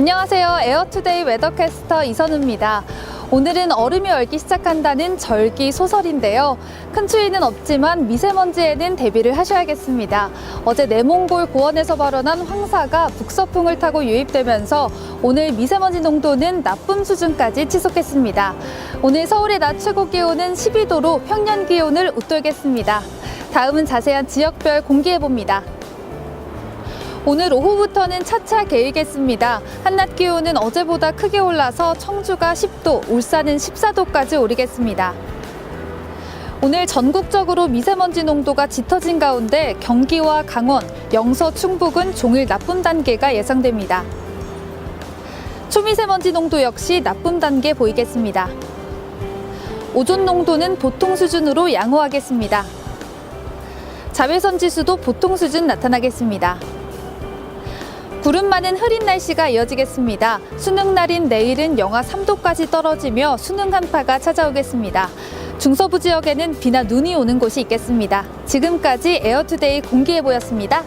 안녕하세요. 에어투데이 웨더캐스터 이선우입니다. 오늘은 얼음이 얼기 시작한다는 절기 소설인데요. 큰 추위는 없지만 미세먼지에는 대비를 하셔야겠습니다. 어제 내몽골 고원에서 발원한 황사가 북서풍을 타고 유입되면서 오늘 미세먼지 농도는 나쁨 수준까지 치솟겠습니다. 오늘 서울의 낮 최고 기온은 12도로 평년 기온을 웃돌겠습니다. 다음은 자세한 지역별 공개해 봅니다. 오늘 오후부터는 차차 개이겠습니다. 한낮 기온은 어제보다 크게 올라서 청주가 10도, 울산은 14도까지 오르겠습니다. 오늘 전국적으로 미세먼지 농도가 짙어진 가운데 경기와 강원, 영서, 충북은 종일 나쁨 단계가 예상됩니다. 초미세먼지 농도 역시 나쁨 단계 보이겠습니다. 오존 농도는 보통 수준으로 양호하겠습니다. 자외선 지수도 보통 수준 나타나겠습니다. 구름 많은 흐린 날씨가 이어지겠습니다. 수능 날인 내일은 영하 3도까지 떨어지며 수능 한파가 찾아오겠습니다. 중서부 지역에는 비나 눈이 오는 곳이 있겠습니다. 지금까지 에어투데이 공기예보였습니다.